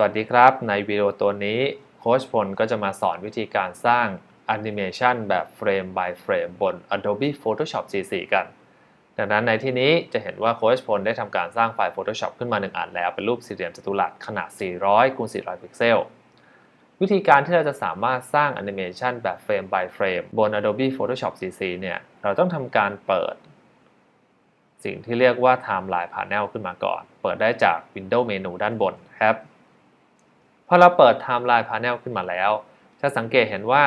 สวัสดีครับ ในวิดีโอตัวนี้โค้ชพลก็จะมาสอนวิธีการสร้างแอนิเมชันแบบเฟรม by เฟรมบน Adobe Photoshop CC กัน ดังนั้นในที่นี้จะเห็นว่าโค้ชพลได้ทำการสร้างไฟล์ Photoshop ขึ้นมา1อันแล้ว เป็นรูปสี่เหลี่ยมจัตุรัสขนาด 400คูณ400 พิกเซล วิธีการที่เราจะสามารถสร้างแอนิเมชันแบบเฟรม by เฟรมบน Adobe Photoshop CC เนี่ยเราต้องทำการเปิด สิ่งที่เรียกว่า Timeline Panel ขึ้นมาก่อน เปิดได้จาก Window เมนูด้านบนครับ พอเราเปิด Timeline Panel ขึ้นมาแล้ว จะสังเกตเห็นว่า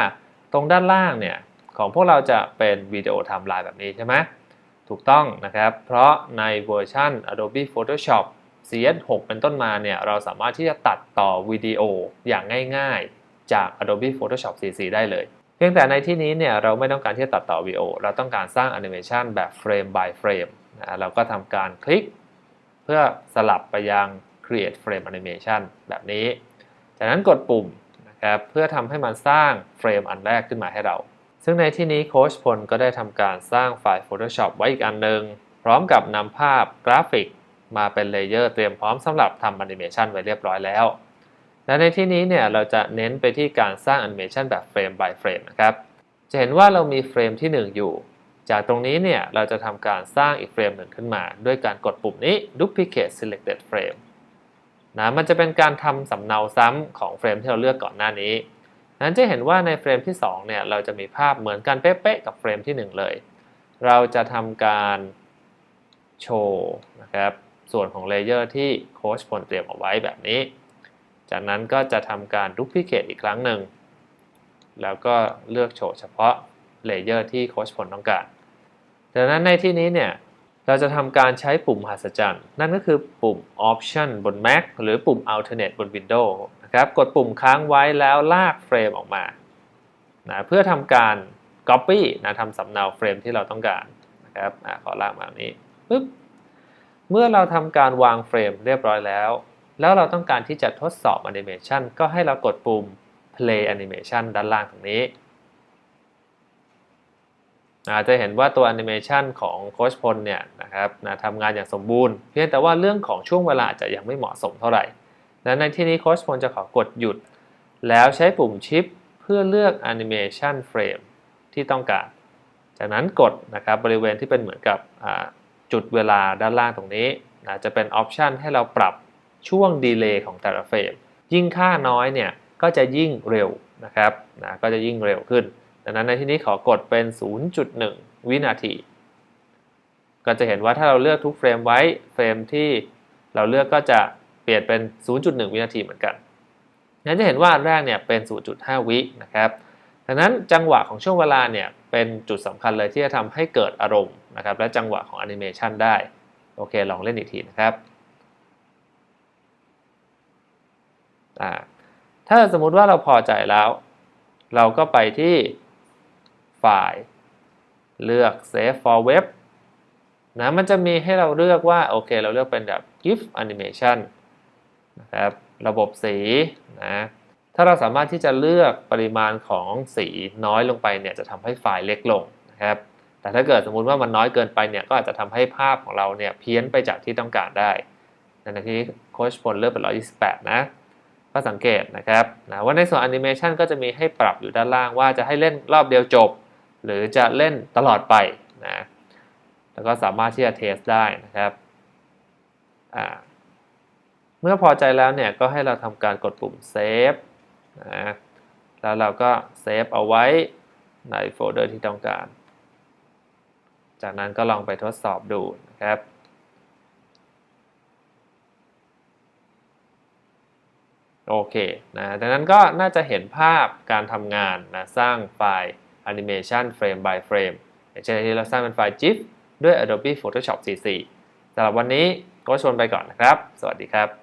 ตรงด้านล่างเนี่ย ของพวกเราจะเป็นวิดีโอ Timeline แบบนี้ใช่ไหมถูกต้องนะครับ เพราะในเวอร์ชัน Adobe Photoshop CS6 เป็นต้นมาเนี่ย เราสามารถที่จะตัดต่อวิดีโออย่างง่ายๆ จาก Adobe Photoshop CC ได้เลย เพียงแต่ในที่นี้เนี่ย เราไม่ต้องการที่จะตัดต่อวิดีโอ เราต้องการสร้างแอนิเมชันแบบเฟรม by เฟรมนะเราก็ทำการคลิก เพื่อสลับไปยัง create frame animation แบบนี้ จากนั้นกดปุ่มนะครับเพื่อทำให้มันสร้างเฟรมอันแรกขึ้นมาให้เรา ซึ่งในที่นี้โค้ชพลก็ได้ทำการสร้างไฟล์ Photoshop ไว้อีกอันหนึ่งพร้อมกับนำภาพกราฟิก มาเป็นเลเยอร์เตรียมพร้อมสำหรับทำแอนิเมชันไว้เรียบร้อยแล้ว และในที่นี้เนี่ยเราจะเน้นไปที่การสร้างแอนิเมชันแบบเฟรม by เฟรมนะครับจะเห็นว่าเรามีเฟรมที่ 1 อยู่ จากตรงนี้เนี่ยเราจะทำการสร้างอีกเฟรมหนึ่งขึ้นมา ด้วยการกดปุ่มนี้ duplicate selected frame นะมันจะเป็นการทำสำเนาซ้ำของเฟรมที่เราเลือกก่อนหน้านี้นั้นจะเห็นว่าในเฟรมที่2เนี่ยเราจะมีภาพเหมือนกันเป๊ะๆกับเฟรมที่ 1 เลย เราจะทำการโชว์นะครับส่วนของเลเยอร์ที่โค้ชพลเตรียมเอาไว้แบบนี้ จากนั้นก็จะทำการ duplicate อีกครั้งหนึ่ง แล้วก็เลือกโชว์เฉพาะเลเยอร์ที่โค้ชพลต้องการ ดังนั้นในที่นี้เนี่ย เราจะทำการใช้ปุ่มหัศจรรย์นั่นก็คือปุ่ม Option บน Mac หรือปุ่ม Alternate บน Windows นะครับ กดปุ่มค้างไว้แล้วลากเฟรมออกมานะเพื่อทำการ Copy นะทำสำเนาเฟรมที่เราต้องการนะครับอขอลากมาแบบนี้ปึ๊บเมื่อเราทำการวางเฟรมเรียบร้อยแล้ว แล้วเราต้องการที่จะทดสอบ Animation ก็ให้เรากดปุ่ม Play Animation ด้านล่างตรงนี้ จจะเห็นว่าตัวแอนิเมชันของโค้ชพลเนี่ยนะครับนะทำงานอย่างสมบูรณ์ เพียงแต่ว่าเรื่องของช่วงเวลาจจะยังไม่เหมาะสมเท่าไหร่และในที่นี้โค้ชพลจะขอกดหยุด แล้วใช้ปุ่มชิปเพื่อเลือกแอนิเมชันเฟรมที่ต้องการ จากนั้นกดนะครับบริเวณที่เป็นเหมือนกับจุดเวลาด้านล่างตรงนี้นะจะเป็นออปชันให้เราปรับช่วงดีเลย์ของแต่ละเฟรมยิ่งค่าน้อยเนี่ยก็จะยิ่งเร็วนะครับนะก็จะยิ่งเร็วขึ้น ดังนั้นในที่นี้ขอกดเป็น 0.1 วินาที ก็จะเห็นว่าถ้าเราเลือกทุกเฟรมไว้เฟรมที่เราเลือกก็จะเปลี่ยนเป็น 0.1 วินาทีเหมือนกันนั้นจะเห็นว่าแรกเนี่ยเป็น 0.5 วินะครับดังนั้นจังหวะของช่วงเวลาเนี่ยเป็นจุดสำคัญเลยที่จะทำให้เกิดอารมณ์นะครับและจังหวะของแอนิเมชันได้ โอเค ลองเล่นอีกทีนะครับถ้าสมมุติว่าเราพอใจแล้ว เราก็ไปที่ ไฟล์ เลือก Save for Web นะมันจะมีให้เราเลือกว่า โอเค เราเลือกเป็นแบบ GIF Animation นะครับระบบสีนะถ้าเราสามารถที่จะเลือกปริมาณของสีน้อยลงไปเนี่ยจะทำให้ไฟล์เล็กลงนะครับแต่ถ้าเกิดสมมุติว่ามันน้อยเกินไปเนี่ยก็อาจจะทำให้ภาพของเราเนี่ยเพี้ยนไปจากที่ต้องการได้ในที่นี้โค้ชพลเลือกเป็น 128 นะก็สังเกตนะครับนะว่าในส่วนแอนิเมชันก็จะมีให้ปรับอยู่ด้านล่างว่าจะให้เล่นรอบเดียวจบ หรือจะเล่นตลอดไปนะแล้วก็สามารถที่จะเทสได้นะครับเมื่อพอใจแล้วเนี่ยก็ให้เราทำการกดปุ่มเซฟนะแล้วเราก็เซฟเอาไว้ในโฟลเดอร์ที่ต้องการ จากนั้นก็ลองไปทดสอบดูนะครับโอเคนะดังนั้นก็น่าจะเห็นภาพการทำงานนะสร้างไฟล์ Animation Frame by Frame อย่างเช่นที่เราสร้างเป็นไฟล์ GIF ด้วย Adobe Photoshop CC สำหรับวันนี้ก็ชวนไปก่อนนะครับ สวัสดีครับ